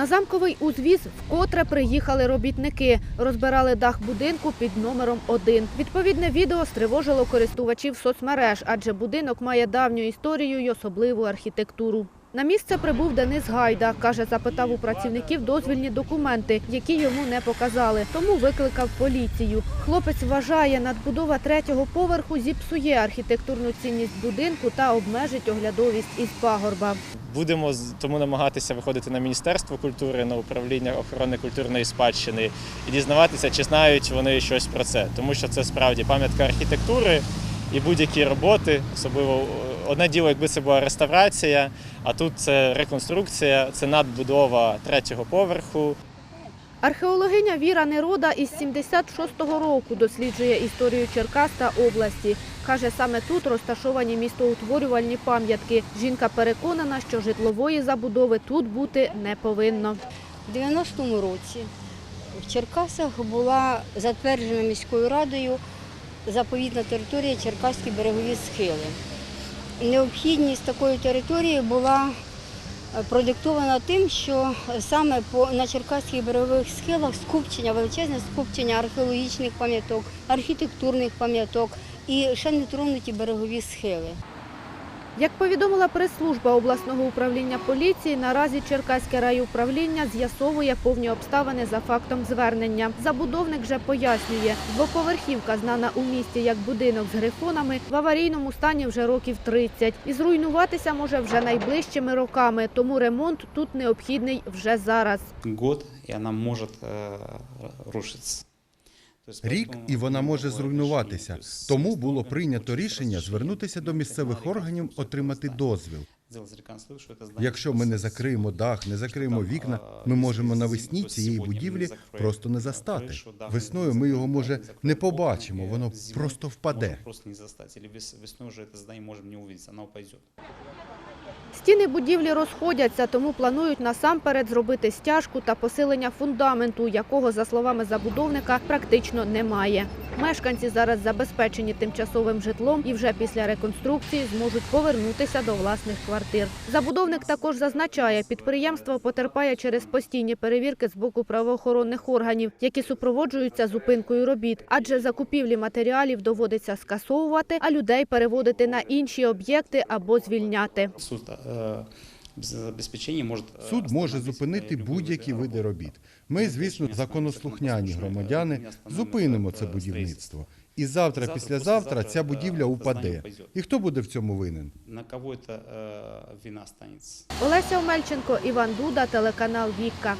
На замковий узвіз вкотре приїхали робітники. Розбирали дах будинку під номером 1. Відповідне відео стривожило користувачів соцмереж, адже будинок має давню історію й особливу архітектуру. На місце прибув Денис Гайда. Каже, запитав у працівників дозвільні документи, які йому не показали, тому викликав поліцію. Хлопець вважає, надбудова третього поверху зіпсує архітектурну цінність будинку та обмежить оглядовість із пагорба. Будемо тому намагатися виходити на Міністерство культури, на управління охорони культурної спадщини і дізнаватися, чи знають вони щось про це, тому що це справді пам'ятка архітектури і будь-які роботи, особливо е, одне діло, якби це була реставрація, а тут це реконструкція, це надбудова третього поверху. Археологиня Віра Нерода із 76-го року досліджує історію Черкас та області. Каже, саме тут розташовані містоутворювальні пам'ятки. Жінка переконана, що житлової забудови тут бути не повинно. У 90-му році в Черкасах була затверджена міською радою заповідна територія Черкаські берегові схили. Необхідність такої території була е, продиктована тим, що саме на Черкаських берегових схилах скупчення, величезне скупчення археологічних пам'яток, архітектурних пам'яток і ще не тронуті берегові схили. Як повідомила прес-служба обласного управління поліції, наразі Черкаське райуправління з'ясовує повні обставини за фактом звернення. Забудовник же пояснює, двоповерхівка, знана у місті як будинок з грифонами, в аварійному стані вже років 30 і зруйнуватися може вже найближчими роками, тому ремонт тут необхідний вже зараз. год, и она может э, рушиться. То есть Рік поэтому і вона може новое зруйнуватися. решение, то есть Тому с було местными прийнято органами рішення разрешить звернутися до місцевих на органів, реконструкцію отримати этого дозвіл. здания, сделать реконструкцию этого здания. Якщо ми не С- закриємо дах, не закриємо там, вікна, а, ми можемо якщо навесні то цієї сьогодні ми будівлі закроємо просто не на застати. кришу, дах Весною не ми його закроємо, може дах не не закроємо, побачимо, і воно зимою просто впаде. Може просто не застать. Или вес- весною вже це здання можемо не увидеть, воно упадет. Стіни будівлі розходяться, тому планують насамперед зробити стяжку та посилення фундаменту, якого, за словами забудовника, практично немає. Мешканці зараз забезпечені тимчасовим житлом і вже після реконструкції зможуть повернутися до власних квартир. Забудовник також зазначає, підприємство потерпає через постійні перевірки з боку правоохоронних органів, які супроводжуються зупинкою робіт, адже закупівлі матеріалів доводиться скасовувати, а людей переводити на інші об'єкти або звільняти. Е, забезпечення може е, Суд може зупинити будь-які види робіт. Ми, звісно, законослухняні громадяни, зупинимо це будівництво. І завтра, Завтра, післязавтра ця будівля е, упаде. І хто буде в цьому винен? На кого це вина станеться? Олеся Омельченко, Іван Дуда, телеканал Вікка.